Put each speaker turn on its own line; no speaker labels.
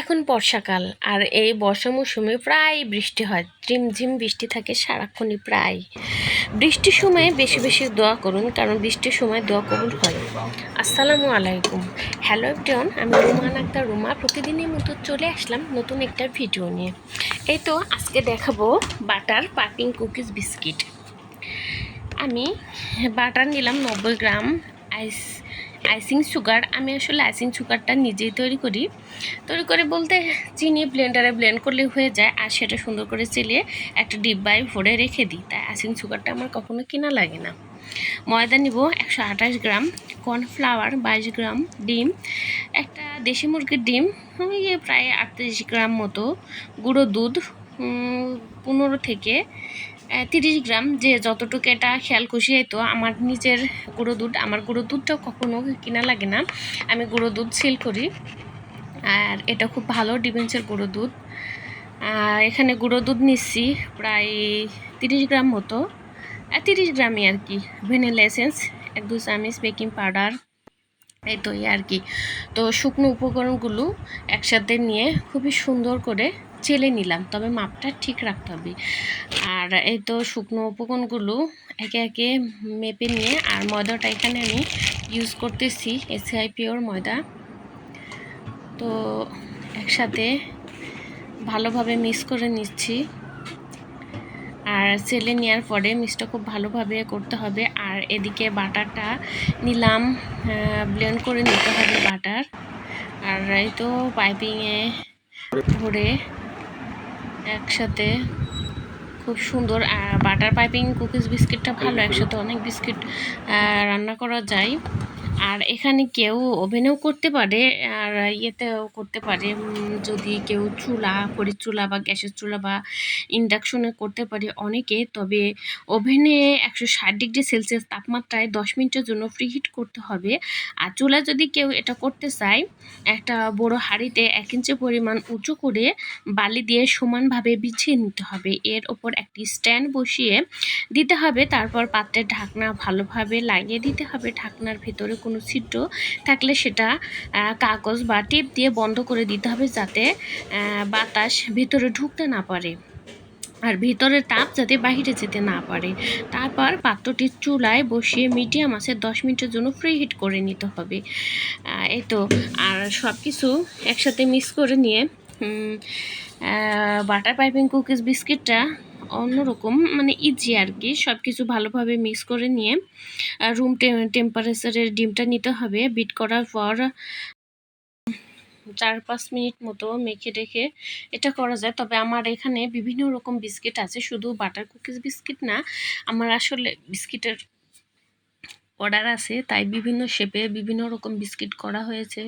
এখন বর্ষাকাল আর এই বর্ষা মৌসুমে প্রায় বৃষ্টি হয়। ঝিমঝিম বৃষ্টি থাকে সারাক্ষণই প্রায়। বৃষ্টির সময় বেশি বেশি দোয়া করুন কারণ বৃষ্টির সময় দোয়া কবুল হয়। আসসালামু আলাইকুম। হ্যালো এভরিওয়ান আমি রুমান আক্তার, রুমা। প্রতিদিনের মতো চলে আসলাম নতুন একটা ভিডিও নিয়ে। এই তো আজকে দেখাবো বাটার পাকিং কুকিজ বিস্কিট। আমি বাটার নিলাম নব্বই গ্রাম আইস আইসিং সুগার আমি আসলে আইসিং সুগারটা নিজেই তৈরি করি। তৈরি করে বলতে চিনি ব্লেন্ডারে ব্লেন্ড করলে হয়ে যায়, আর সেটা সুন্দর করে চেলিয়ে একটা ডিব্বায় ভরে রেখে দিই। তাই আইসিং সুগারটা আমার কখনো কিনা লাগে না। ময়দা নিব একশো আঠাশ গ্রাম কর্নফ্লাওয়ার বাইশ গ্রাম, ডিম, একটা দেশি মুরগির ডিম প্রায় আটত্রিশ গ্রাম মতো, গুঁড়ো দুধ পনেরো থেকে তিরিশ গ্রাম যে যতটুকু এটা খেয়াল খুশি হইতো আমার নিজের গুঁড়ো দুধ, আমার গুঁড়ো দুধটাও কখনো কিনা লাগে না। আমি গুঁড়ো দুধ সেল করি। আর এটা খুব ভালো ডিভেন্সের গুঁড়ো দুধ। আর এখানে গুঁড়ো দুধ নিচ্ছি প্রায় তিরিশ গ্রাম মতো। তিরিশ গ্রামই আর কি, ভ্যানিলা এসেন্স, এক দু চামচ বেকিং পাউডার, এই তো আর কি। তো শুকনো উপকরণগুলো একসাথে নিয়ে খুবই সুন্দর করে চেলে নিলাম, তবে মাপটা ঠিক রাখতে হবে। আর এই তো শুকনো উপকরণগুলো একে একে মেপে নিয়ে, আর ময়দাটা এখানে আমি ইউজ করতেছি এসিআই পিওর ময়দা। তো একসাথে ভালোভাবে মিক্স করে নিচ্ছি। আর সেলে নেওয়ার পরে মিক্সটা খুব ভালোভাবে করতে হবে। আর এদিকে বাটারটা নিলাম ব্লেন্ড করে নিতে হবে বাটার। আর এই তো পাইপিংয়ে ভরে একসাথে খুব সুন্দর বাটার পাইপিং কুকিজ বিস্কিটটা ভালো একসাথে অনেক বিস্কিট রান্না করা যায়। আর এখানে কেউ ওভেনেও করতে পারে, আর ইয়েতেও করতে পারে। যদি কেউ চুলা, খড়ির চুলা বা গ্যাসের চুলা বা ইন্ডাকশনে করতে পারে অনেকে, তবে ওভেনে একশো ষাট ডিগ্রি সেলসিয়াস তাপমাত্রায় দশ মিনিটের জন্য ফ্রিহিট করতে হবে। আর চুলা যদি কেউ এটা করতে চায়, একটা বড় হাঁড়িতে এক ইঞ্চি পরিমাণ উঁচু করে বালি দিয়ে সমানভাবে বিছিয়ে নিতে হবে। এর ওপর একটি স্ট্যান্ড বসিয়ে দিতে হবে, তারপর পাত্রের ঢাকনা ভালোভাবে লাগিয়ে দিতে হবে। ঢাকনার ভিতরে কোনো ছিদ্র থাকলে সেটা কাগজ বা টেপ দিয়ে বন্ধ করে দিতে হবে যাতে বাতাস ভিতরে ঢুকতে না পারে আর ভিতরের তাপ যাতে বাহিরে যেতে না পারে। তারপর পাত্রটি চুলায় বসিয়ে মিডিয়াম আছে দশ মিনিটের জন্য ফ্রি হিট করে নিতে হবে। এই তো, আর সব কিছু একসাথে মিক্স করে নিয়ে বাটার পাইপিং কুকিজ বিস্কিটটা অন্যরকম মানে ইজি আর কি সব কিছু ভালোভাবে মিক্স করে নিয়ে রুম টেম্পারেচারের ডিমটা নিতে হবে। বিট করার পর চার পাঁচ মিনিট মতো মেখে রেখে এটা করা যায়। তবে আমার এখানে বিভিন্ন রকম বিস্কিট আছে। শুধু বাটার কুকিজ বিস্কিট না, আমার আসলে বিস্কিটের অর্ডার আছে। তাই বিভিন্ন শেপে বিভিন্ন রকম বিস্কিট করা হয়েছে।